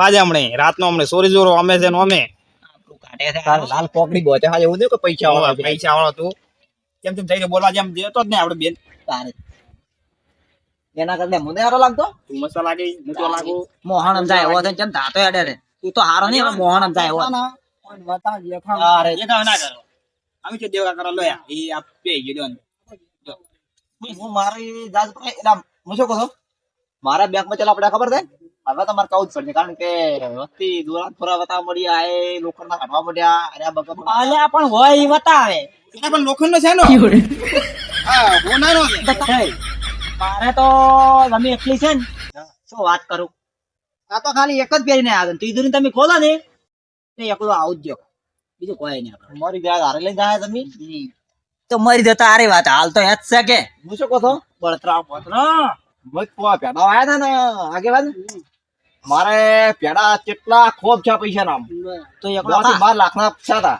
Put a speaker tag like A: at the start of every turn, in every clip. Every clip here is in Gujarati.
A: વાજે હમણે. રાતનો હમણે. સોરી જોરો અમે છે અમે.
B: લાલ પોકડી બોતે હા એવું નહીં કે પૈસા વાળો
A: પૈસા વાળો તું. કેમ તેમ થઈને બોલવા જેમ દેતો જ ને આપણે બેન.
C: તારે.
B: એના કરતા મને હારો લાગતો?
A: તું મસ્ત લાગે હું તો લાગુ.
C: મોહન સમજાય એવો છે ચમ ધાતો અડે રે તું તો હારો નહીં મોહન સમજાય એવો
B: તારે.
A: એ કામ ના કરો. અમે કે દેવા કરો લોયા. એ આપ પે ગયો
B: હું મારી જાત પર હું શું કહો છું? મારા બેંકમાં ચાલો આપણે ખબર છે? હવે તમારે કહું જ પડશે કારણ કે વસ્તી દોરા થોડા વતા મળી આ એ લોખંડ ના કાઢવા મળ્યા અરે આ બગર
C: અલ્યા પણ હોય ઈ બતાવે
A: એટલે પણ લોખંડ નો? છે નો હા હોનાનો છે.
C: મારે તો તમે એકલી છે ને. શું વાત કરું? આ તો ખાલી એક જ પહેરીને આવે તીધું તમે ખોલો ને. તો એકલો આવું જ બીજું કોઈ નહીં.
B: મારી જાત હારે લઈને જાય તમે?
C: તો મરી જતા હારી વાત હાલ તો હેત છે કે.
B: હું શું કહો છો?
C: બળતરા બળતરા.
B: મત પોવા પેડા આવ્યા હતા ને આગેવાન? મારે પેડા કેટલા ખોબ છે પૈસા નામ.
C: તો એકલો
B: થી બાર લાખ ના પૈસા હતા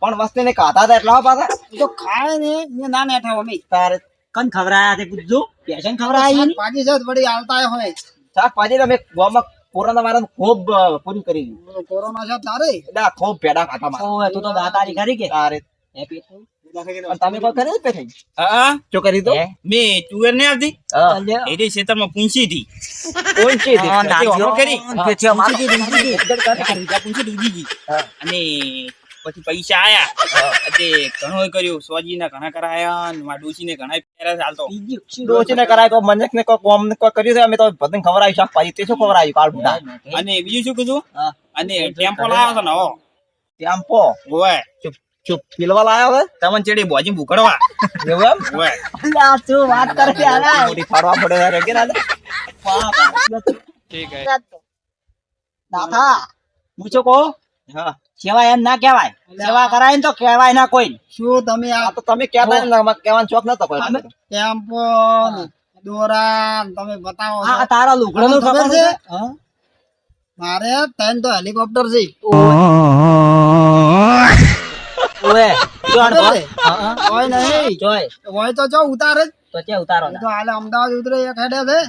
B: પણ વસ્તી ને ખાતા હતા એટલા પાછા?
A: તો ખાય ને ના નેઠા અમે
B: તારે
C: કન ખવરાયા તે પૂછજો. પેશન ખવરાયા પાજી
A: પાછી છે વળી આવતા હોય
B: શાકભાજી તમે ગોમાં કોરોના વાળા ખૂબ પૂરી કરી
A: કોરોના છે તારે?
B: ખોબ પેડા ખાતા મારા.
C: તું દાતારી કરી કે?
B: તારે તમે કોઈ કરી જ પેઠી
A: હા
B: શું કરી દો.
A: મે તુવેર ને આવતી
B: હા.
A: એ રી ખેતરમાં પૂંછી હતી.
B: કોણ છે
C: હા,
A: કરી.
C: કે છે અમારે. પૂંછી
A: પૂંછી ઉડી ગઈ. અને પછી પૈસા આયા. તે ઘણો કર્યું. સોજી ના ઘણા કરાયા મારા ડોશી ને ઘણા પહેર્યા ચાલતો
C: ડોસી
B: ને કરાય તો મનક ને કોઈ કોમ ને કોઈ કર્યું છે. અમે તો બધાને ખવડાવી શાકભાજી તે શું ખબર આવી? કાળ બુઢા
A: અને બીજું શું કીધું? અને ટેમ્પો લાવ્યો ને હો. ઓય
B: ચૂપ પીલવા લાયો હવે?
A: તમને ચેડી બોજી ભૂકડવા
B: એવું એમ?
A: ઓય.
C: અલ્યા, શું વાત કરે આલા?
B: મોટી ફાડવા પડે યાર કે ના?
C: દાદા, હું શું કહું?
B: હા.
C: સેવા એમ ના કહેવાય. સેવા કરાય ને તો કહેવાય ના કોઈ
A: શું તમે
B: આ તો તમે કહેતા ને કહેવાનો શોખ નતો કોઈ
A: ટેમ્પો દોરા તમે બતાવો
C: હા તારા લુગડો નું
A: ખબર છે? મારે ત્રણ તો હેલિકોપ્ટર છે. હોય નહીં.
C: જોય.
A: હોય તો જો ઉતારે
C: તો છે ઉતારો
A: તો. હાલે અમદાવાદ ઉતરે એક હેડે છે.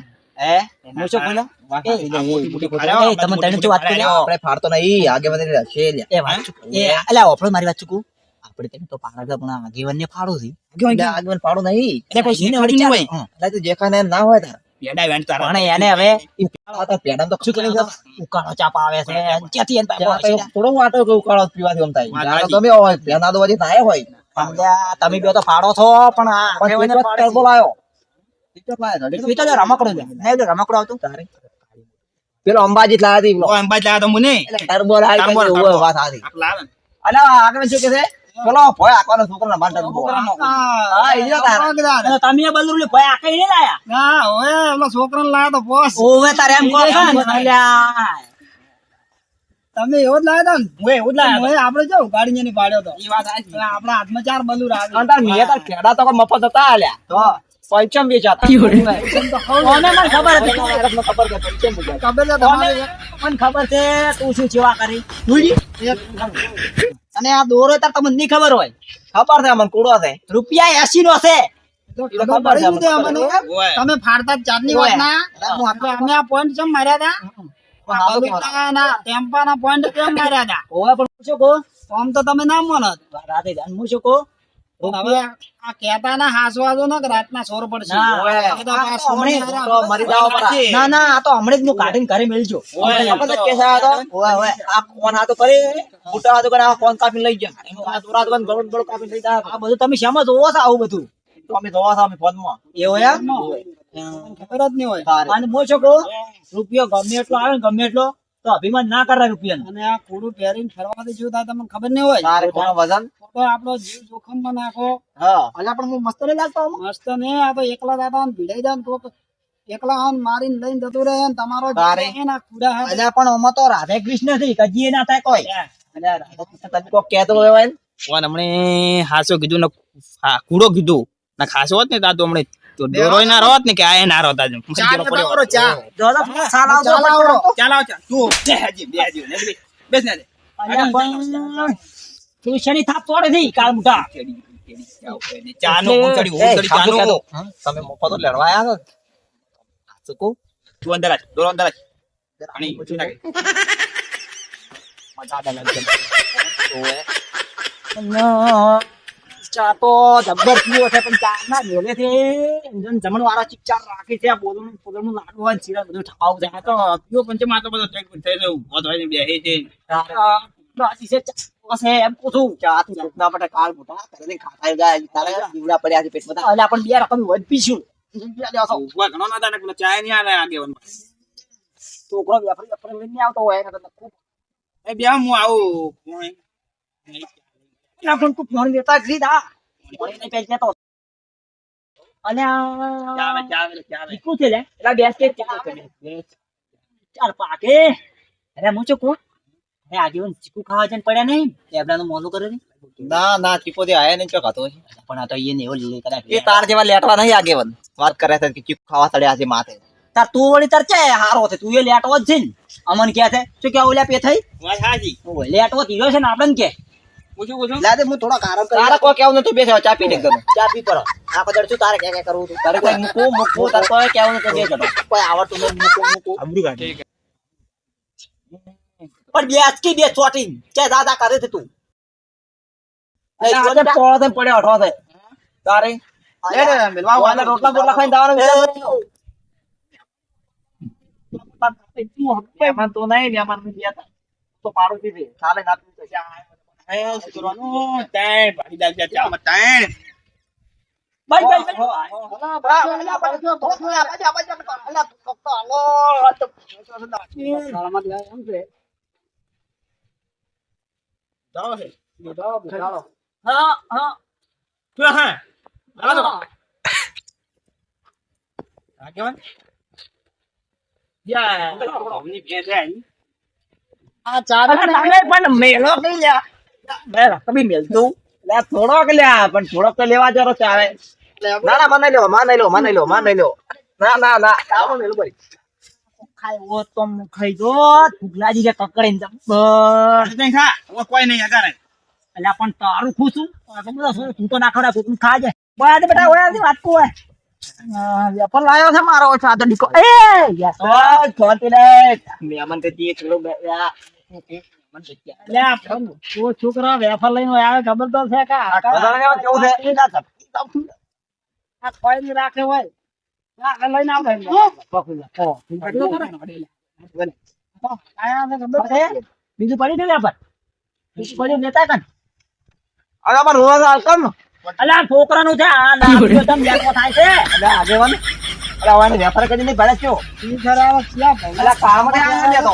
C: હે? હું શું બોલ્યો? એ, એ, તમે તને શું વાત કરી
B: આપણે ફાડતો નહીં આગે વધી છે લ્યા.
C: એ વાત ચૂક. એ અલ્યા ઓફળો મારી વાત ચૂકું. આપણે તેને તો પાડા પણ આગેવાન ને ફાડો છે.
B: એટલે આગળ ફાડો નહીં. ના હોય તાર.
A: પેડા વેણ તારા
C: પણ એને હવે
B: તો પેડા તો શું કરી
C: ઉકાળો ચાપ આવે છે ક્યાંથી એને
B: થોડો વાટો કે ઉકાળો પીવાથી એમ થાય. તમે હોય તો વધી નાય હોય.
C: તમે બે તો ફાડો છો પણ આ
B: પણ રમકડો લાયો લાયો
C: રમકડું આવતું.
B: તારે. પેલો અંબાજી લાયા હતી
A: અંબાજી લાવ્યો તો મને.
B: ટર્બો લાયો વાત આગળ શું કે છે? પેલો ભોય આકવાનો છોકરાનો માર ટર્બો હા ઈજો તાર.
C: તમે એ બલૂન ભાઈ આ કઈ લાયા?
A: ના હવે ઓલો છોકરાને લાયા તો બોસ
C: ઓવે તારે એમ કહો
A: તમે એવો જ લાયા તો
C: ઓવે એવું જ લાયા
A: હું આપણે જો ગાડી ની પાડ્યો તો? આપણા હાથમાં ચાર બલૂર આવે
B: અને તાર મિયા તાર કેડા તો મફત હતા આલ્યા. તો? પૈચમ વેચાતા
C: ઓને મને ખબર હતી
B: મને ખબર કે પંચમ વેચાતા
A: ખબર છે તમારે.
C: મને ખબર છે તું શું સેવા કરી? જોઈ અને આ દોરો તાર તમને નહીં ખબર હોય.
B: ખબર છે મને કુડો છે.
C: રૂપિયા એસી નો છે.
A: તમે ફાડતા જ ચાંદની
C: ઓય.
A: વાત ના અમે આ પોઈન્ટ ચમ માર્યા હતા ટેમ્પાના પોઈન્ટ કેમ માર્યા હતા
C: ઓવે પણ શું કહું?
A: આમ તો તમે ના માનો.
C: રાતે જાણ
A: ને કે
C: તમે શેમ જોવો છો આવું બધું?
B: અમે જોવા છો અમે ફોનમાં.
C: એવું એમ?
A: ખબર જ નહીં હોય.
C: અને શું કહું રૂપિયો ગમે એટલો આવે ગમે એટલો. તો અભિમાન ના કરાય રૂપિયા
A: અને આ કોડું પહેરીને ફરવા થાય તમને ખબર નહીં હોય?
B: તારે કોનો વજન?
A: તો આપણો જીવ જોખમમાં નાખો.
B: હા.
C: અલ્યા પણ હું મસ્ત નહીં લાગતો
A: મસ્ત ને? આ તો એકલા દાદા ને ભીડાઈ જાય તો એકલા આમ મારીને લઈને જતું રહે ને તમારો
B: તારે.
A: કુડા.
C: અલ્યા પણ આમાં તો રાધે કૃષ્ણ નથી કજીએ ના થાય કોઈ.
B: અલ્યા. કૃષ્ણ તમે કોક કહેતો હોય ને?
A: ઓન હમણે હાસો કીધું ને હા, કૂડો કીધું. ના ખાસો હોત ને તા તો હમણે તો દોરોય ના રહો ને કે આ ના રહો તાજો
C: ચા જો તો સાલ આવતો
A: ચાલ
C: હોય.
A: આવો. ચાલ. આવો, ચાલ. તું બે હાજી, બે હાજી. ને પેલી, બેસ ને
C: તું શેની થાપ તોડે નહીં કાળ મુઠા
A: ચાનું ઉંચડી, ઉંચડી ચાનું.
B: તમે મફતો લડવા આવ્યા છો. સાચું
A: તું અંદર. પાણી લાગે.
C: ચા તો જબ્બર પીવો છે પણ ચા ના જોડે છે જમણ વાળા ચિકચાર રાખી છે બોલનું બોલનું લાડુ હોય ને શીરા બધું છે
A: આ તો પીવો પંચમ આ તો બધો ટેક થઈ રહ્યો ઊભો થઈને બેસે છે.
C: રાજી છે ચા છે એમ કહું છું
B: ચા થી ભૂખ ના પડે કાળ મોટા કરે ખાતા જાય. તારે જીવડા પડ્યા છે પેટમાં. તારે.
C: એટલે પણ બે રકમ વધ પીશું.
A: ઊભા ઘણો ના થાય ને પેલો ચાય નહીં આવે આગેવાન.
C: છોકરો વેપારી વેપારી લઈને આવતો હોય તો ખૂબ.
A: એ બે હું આવું. કોણ?
C: ના પણ તું ફોન લેતા જ રીત ફોન પેજ અને
A: ચા
C: છે લે. એલા બેસ કે ચાર પાકે. અરે હું શું કહું અરે આગેવન ચીકુ ખાવા જન પડ્યા નહીં? લેબડાનું મોલું કરે ને
B: ના ના ચીકો થી આયા નહીં ચો ખાતો
C: પણ આ તો એ ને એવો લીલે કદાચ
B: એ તાર જેવા લેટવા નહીં આગેવન વાત કરે છે કે ચીકુ ખાવા તળે આજે માથે.
C: તાર તું વળી તાર ચે હારો છે. તું એ લેટવો જ છે ને. અમન કે છે શું કે ઓલા પે થઈ
A: હાજી સાચી.
C: લેટવો કીધો છે ને આપણને કે.
A: પૂછું, પૂછું?
B: લાદે હું થોડો આરામ કરી તારે કોઈ કેવું નતું બેસે ચા પી એકદમ.
C: ચા પી પડો આ કદર શું તારે ક્યાં ક્યાં કરવું તું તારે કોઈ મૂકવું મૂકવું તારે કોઈ કેવું નથી બે કોઈ આવડતું નહીં મૂકવું મૂકવું. પણ બે આજકી બે ચોટી કે દાદા કરે છે તું. એ ચોટે પોળો થઈને પડ્યો અઠો છે તારે?
B: લે ને, મિલવા
C: ઓલા રોટલા બોટલા ખાઈને જવાનું વિચાર
B: મહેમાન તો નહીં મહેમાન નહીં ગયા તા. તો પાડો પીધી ચાલે ના પીવું તો ચા
A: એ શું કરવાનું? ત્રણ ભાગીદાર છે, ચામાં ત્રણ.
C: બાય બાય બાય
A: જાઓ છે.
C: હા હા
A: શું હે? હાલો તો. આગેવાન? યા, અમની ભેંસ છે અહીં.
C: તમે પણ મેલો નહીં લ્યા બે કભી મેલતું લે થોડોક લ્યા પણ થોડોક તો લેવા જરો ચાલે
B: ના ના માનાઈ લો માનાઈ લો માનાઈ લો માનાઈ લો ના ના ના આવો મેલું ભાઈ
C: ખાય તો ખાઈ દો. ફૂગલાજી કે કકડીને
A: ખા. કોઈ નહીં અગારે.
C: એટલે પણ તારું ખુશું આ તો બધા તું તો ના તું ખાજે. દે બેટા ઓયા વાત કો હોય વેપર લાયો છે મારો ઓછો આ તો ડીકો. એ યસ છોટી લે
B: મહેમાન તે બે-
C: પણ ઓ છોકરા વેફર લઈને આવે ખબર તો છે કે આ
B: બધાને છે?
C: એ ના રાખે હોય. લઈને આવે છે ખબર છે? બીજું પડી દે વેફર? બીજું પડી લેતા કન?
B: અરે અમાર રોવા આવકમ
C: અલ્યા છોકરાનું છે આ ના તમ લેતો થાય છે.
B: આગેવાન વાને. વેપાર કરીને છો
C: ઈ ક્યાં
B: લેતો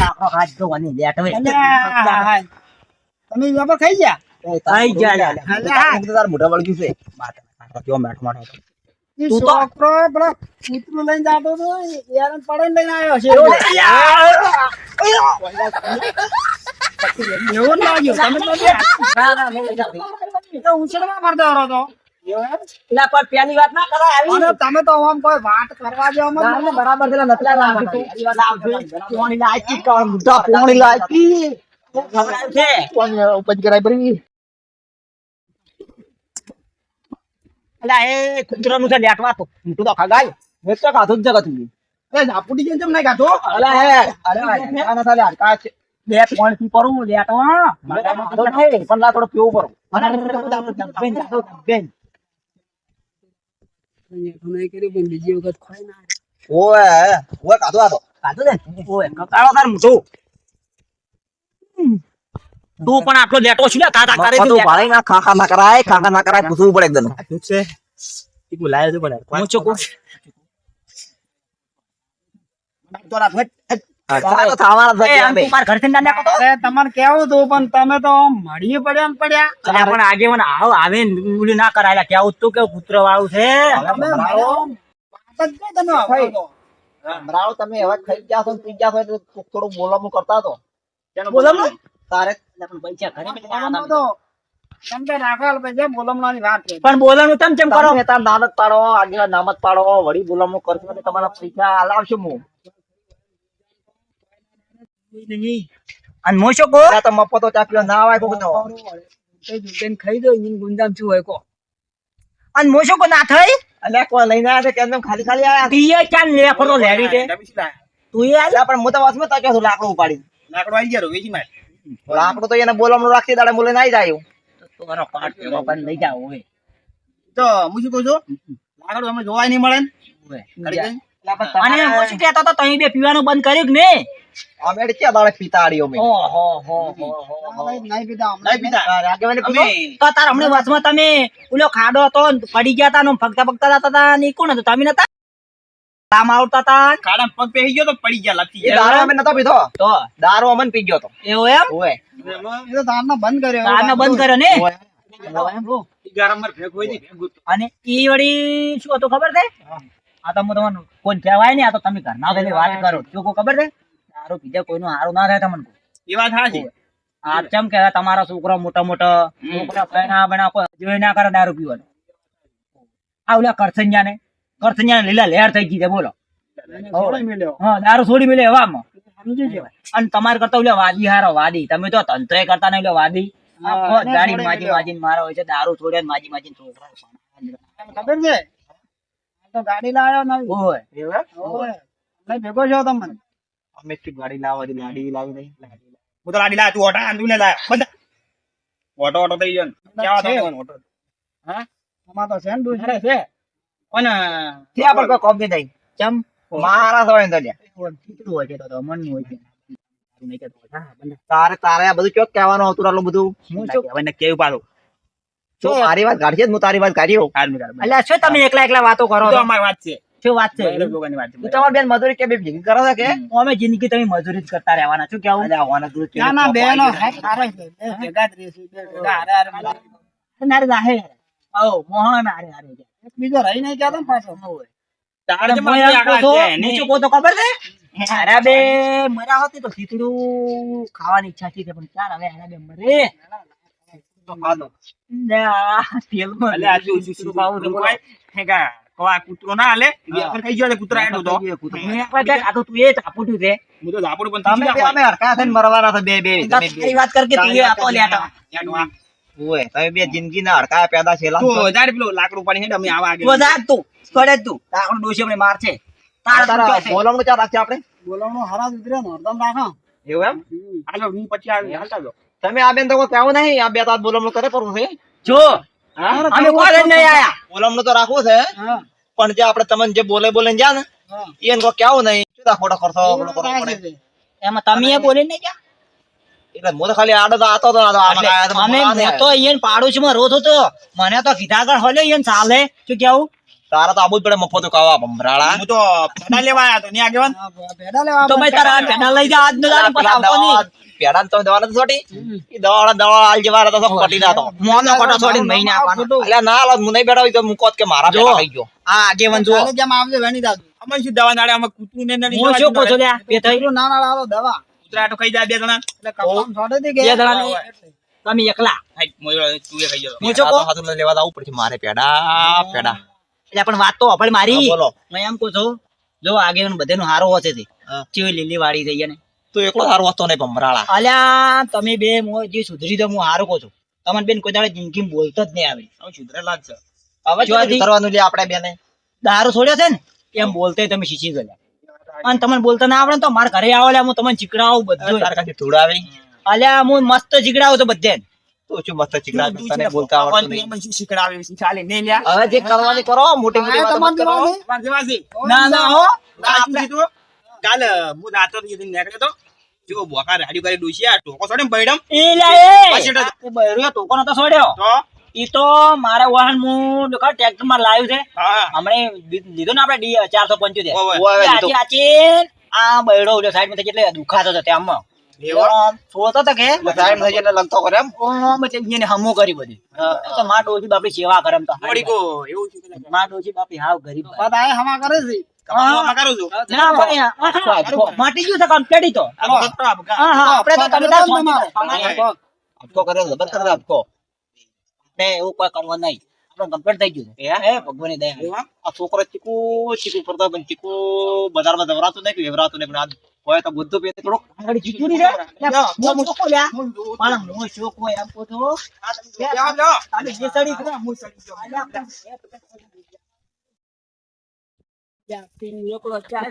C: આપણો હાથ જો અને લેટ હવે
D: તમે વેપાર ખાઈ ગયા
C: આઈ જા લે
B: તાર મોઢા વળગ્યું છે કેવો મેઠો માઠો
C: તું તો-
D: છોકરો પેલા કૂતરું લઈને જાતો હતો યાર પડે લઈને આવ્યો છે એવું જ તમે તો. બે- તો હતો
C: પેલી વાત ના કરાય આવી
D: તમે તો આમ કોઈ વાત કરવા જેવા મત
C: ના, ના, બરાબર છે નતલા રાખવાનું. પેલી વાત આવશે. પોણી લાયકી
B: કાળ મોઢા પોણી લાયકી.
C: ખવડાવ્યું છે.
B: પોણી ઉપજ કરાય પડી.
C: એટલે એ કૂતરાનું છે લેટવા તો તું તો ખગાય. મેં તો ખાધું જ જગતની
D: એ ઝાપુટી જેમ નહીં ખાતો
C: અલે હે. અરે આ થાલે હડકા છે. બે પોઈન્ટથી કરું લેટવા પણ થોડો પીવું પરું બેન બેન
D: નહીં કર્યું પણ બીજી વખત ખોઈ ના
B: તો.
C: ને? ઓય કકાળો તાર મોટું. તું પણ આટલો લેટો છું ને તાતા કરે
B: મફતો ભાળે ના કરાય ના પૂછવું પડે એકદમ
C: હું છું કહું
B: આ તો થવાના જ
C: એ
B: છે.
C: આમ
B: બે.
C: તું મારા ઘરથી ના નાખો તો
D: અરે તમારે કેવું હતું પણ તમે તો મળી પડ્યા ને પડ્યા
C: અલ્યા પણ આગે મને આવ આવે ને ઉલી ના કરાયેલા કેવું તું કે કૂતરો વાળું છે
D: તમે
B: ભાઈ.
D: હતો.
B: ભમરાઓ તમે હવે ખાઈ ગયા છો પી ગયા છો થોડું બોલામું કરતા? તારે
C: પૈસા પણ બોલવાનું તમ કેમ કરો?
B: તાર નામ જ પાડો આગળ નામ જ પાડો વળી બોલામું કરશો તમારા પૈસા લાવશું હું
C: અને હું શું કહું
B: તો મફતો ચા પીવા ના આવે કોક નો
D: એ દુકાન ખાઈ દો એની ગુંજામ શું હોય કો
C: અને હું શું કહું ના થઈ
B: અલ્યા કોઈ લઈને આયા છે કે એમને ખાલી ખાલી આયા
C: તીએ લે ફરો છે? તું એ આલ
B: પણ વાસમાં લાકડું ઉપાડી
A: લાકડો આવી ગયો વેચી માર
B: લાકડો તો એને બોલામણું રાખી દાડે બોલે નાઈ જાય
C: તો મારો પાટ ભેગો કરીને લઈ જાવ હવે
A: તો હું શું કહું છું લાકડો અમે જોવાય નહીં મળે ને.
C: અને હું શું કહેતો તો તઈ બે પીવાનું બંધ કર્યું કે ને
B: અમે એટલે દાડે પીતા આડીઓ મેં
C: ઓહો હો હો હો
A: નહીં પીતા.
B: આગેવાને
A: અમે
B: પીધો
C: તો તાર હમણાં વચમાં તમે ઓલો ખાડો હતો પડી ગયા તા ને ફગતા ફગતા હતા ને ઈ કોણ હતું? તમે નતા? કામ આવતા હતા
A: ખાડામાં પગ પહેરી ગયો તો પડી ગયા લાગતી
B: એ દારૂ અમે નતો પીધો.
C: તો?
B: દારૂ અમને પી ગયો તો.
C: એવું એમ?
B: ઓય
A: બંધ કર્યો
C: બંધ કર્યો ને. અને ઈ વળી શું હતું ખબર છે? આ તો હું તમને કોઈ કહેવાય ને આ તો તમે ઘરના ઘરે વાત કરો. શું કહું ખબર છે? દારૂ પીધે કોઈનું હારો ના થાય તમને
A: એ વાત સાચી
C: આ ચમ કે તમારા છોકરા મોટા મોટા છોકરા બહેના બહેના કોઈ જોઈ ના કરે દારૂ પીવાનું. આ ઓલા કરસંજા ને કરસંજા ને લીલા લહેર થઈ ગઈ છે બોલો. હા દારૂ છોડી મેલે હવામાં. અને તમારે કરતા ઓલા વાદી હારો વાદી. તમે તો તંત્ર કરતા નહીં ઓલા વાદી. દાડી માજી માજીને મારો હોય છે દારૂ છોડે ને માજી માજીને છોકરા
D: ખબર છે? તો ગાડી લાવ્યો. નહીં. ભેગો છો તમે
B: અમે શું ગાડી લાવવા દી ગાડી લાવી દઈ
A: હું તો લાડી લાયા તું ઓટા આંધુ ને લાયા બધા. ઓટો ઓટો થઈ ગયો કેવા. થયો ઓટો?
D: આમાં તો છે ને ડૂચ
A: છે. કોને
B: ત્યાં પણ કોઈ કોમ નહીં થઈ
C: ચમ
B: મારા ને તો.
C: કેટલું હોય છે તો મન હોય છે. તું નહીં. હા.
B: તારે તારે આ બધું ચોક કહેવાનું હતું આટલું બધું?
C: હું શું
A: કેવું નક્કી એવું પાડું.
B: તો મારી વાત કાઢી છે હું તારી વાત કાઢી
C: અલ્યા શું તમે એકલા એકલા વાતો કરો
A: તો? અમારી વાત છે?
C: શું વાત છે?
B: તમારી બેન મજૂરી કે ભેગી કરો છો કે?
C: અમે જિંદગી તમે મજૂરી જ કરતા રહેવાના શું કેવું?
D: ના ના બે નો હાથ સારો છે બે ભેગા જ રહેશે બે ભેગા હારે હારે
C: નારે જાહે ઓ મોહન આરે આરે
D: એક બીજો રહી નહીં ગયા ને પાછો
A: તારે આગળ
C: તો, ખબર છે? હોતી ખીચડું ખાવાની ઈચ્છા થઈ પણ ચાલ હવે હારા બે મરે. તો ખાવું
A: કવા કૂતરો ના હાલે? આપણે ખાઈ ગયો છે કૂતરા હેઠો તો.
C: મેં આ તો તું એ જ આપું છે.
A: હું તો ઝાપડું પણ
B: તમે અમે હરકા થઈને મરવાના છે બે બે તમે
C: તારી વાત કર કે તું એ આપો લેતો
B: ઓય, તમે બે જિંદગીના હડકા પેદા છે
A: તો હજાર પેલો લાકડું પાણી હેડ અમે આવા આગળ.
C: તું તું પડે તું. તારું ડોશી હમણાં મારશે. તારા?
B: બોલાવવાનું ચા રાખશે આપણે?
D: બોલાવણું હરા ઉતરે ને હરદમ રાખા.
B: એવું એમ?
A: હાલો હું પછી આવી હાલતા જો
B: તમે આ બેન તો કોઈ કહેવું નહીં આ બે તાત બોલાવવાનું કરે પરું છે.
C: જો અમે કોઈ જ નહીં આયા
B: બોલાવવાનું તો રાખવું છે. પણ જે આપણે તમને જે બોલે બોલે જા ને એને કોઈ કહેવું નહીં? તા ખોટો ખર્ચો
D: એ
B: પેલો પડે
C: એમાં તમે બોલે નહીં ગયા?
B: એટલે હું તો ખાલી આડો તો આતો તો આમાં
C: અમે તો અહીંયા પાડોશીમાં રોતો તો. મને તો કીધા આગળ હલ્યો અહીંયા ચાલે શું કેવું
B: તારા તો આબુ જ પડે મફતો કાવા ભમરાળા.
A: હું તો પેડા લેવા આયા તો ની આગેવાન?
D: પેડા લેવા
C: તો ભાઈ તારા પેડા લઈ જા આજ નો દાડો પછી આવતો નહીં.
B: પેડા તો દવા છોટી ઈ દવા દવા આલ જેવા તો કટી ના તો
C: મોનો કટો છોડી મહિને આપવાનો.
B: એટલે ના લો હું નહીં હોય તો હું કોત કે મારા પેડા થઈ ગયો.
C: આ આગેવાન જો.
D: જેમ આવજે વેણી દાદુ
A: અમે શું દવા નાડે અમે કૂતરું ને નડી
C: હું શું લ્યા બે થઈ.
D: ના ના આલો દવા.
A: કૂતરા તો ખાઈ જાય બે જણા.
D: એટલે કપામ છોડી કે
C: બે જણા તમે એકલા.
A: તું એ ખાઈ જતો
C: હું કહું?
B: હાથું લેવા જવું પડશે મારે પેડા પેડા.
C: એટલે પણ વાત તો અભળ મારી.
B: બોલો.
C: હું એમ કહું છું જો આગેવાન બધાનું હારો હશે તે. લીલી વાળી થઈ ને
B: તો એકલો હારો હતો ને ભમરાળા.
C: અલ્યા તમે બે મો જે સુધરી દો હું હારો કહું છું. તમને બેન કોઈ દાડે જિંદગી બોલતો જ નહીં આવે.
A: અમે સુધરેલા જ છે.
B: હવે
C: જો
B: કરવાનું લે આપણે બેને?
C: દારૂ છોડ્યો છે ને? એમ બોલતે તમે શીખી ગયા અને તમને બોલતા ના આવડે તો મારા ઘરે આવો હું તમને ચીકડાવું બધું.
B: તાર કાંઈ ધૂળાવે
C: અલ્યા હું મસ્ત ચીકડાવું તો બધે
B: શું મસ્ત ચીકડા તને બોલતા આવડતું નહીં.
A: શીખડાવે ચાલે નહીં લ્યા
B: હવે જે કરવાની કરો મોટી મોટી વાતો કરો
C: ના ના હો.
A: આ શું કીધું? કાલ હું દાંતો દીધીને નીકળ્યો તો જો બોકા રાડ્યું કરી ડોશિયા ટોકો છોડે બૈડમ
C: એ લ્યા એ.
A: પાછળ જ.
C: એ બૈરીઓ ટોકો નતો છોડ્યો.
A: તો?
C: ઈ તો મારા વાહન હું ટ્રેક્ટરમાં લાવ્યું છે. હમણે લીધો ને આપડે ચારસો પંચોતેર. આ બૈડો સાઈડમાં એટલે દુખાતો હતો તેમાં.
A: એવો?
C: આમ કે
B: એટલે થઈ જાય એટલે કરે એમ.
C: ઓમ એટલે એને હમો કરી બધી. તો માં ડોશી બાપડી સેવા કરે એમ તો.
A: મોડીકો, એવું શું
C: માં ડોશી બાપડી હાવ ગરીબ
D: વાત આ હમા કરે છે.
A: કપાસમાં કરું છું.
C: ના ભાઈ આ- આ- આ માટી ગયું છે કમ્પ્લીટ તો.
A: આ ભગત તો આ ભગત.
C: હા હા આપણે તો તમે તાર
D: તમારે.
C: તમારે
B: આપકો કરે જબર કરે આપકો.
C: આપણે એવું કોઈ કરવાનું નહીં. આપણે કમ્પ્લીટ થઈ ગયું છે. હે? ભગવાનની દયા.
B: આ છોકરો ચીકુ ચીકુ કરતો પણ ચીકુ બજારમાં જવરાતું નહીં કે વેવરાતું નહીં પણ આ હોય તો બુદ્ધો પે થોડો
C: આગળ જીતું રે મો મો કો લ્યા પણ મો શો કો એમ કો તો
A: લ્યા લ્યા
C: જે સડી કરા મો સડી જો લ્યા પિન એકલો ચાર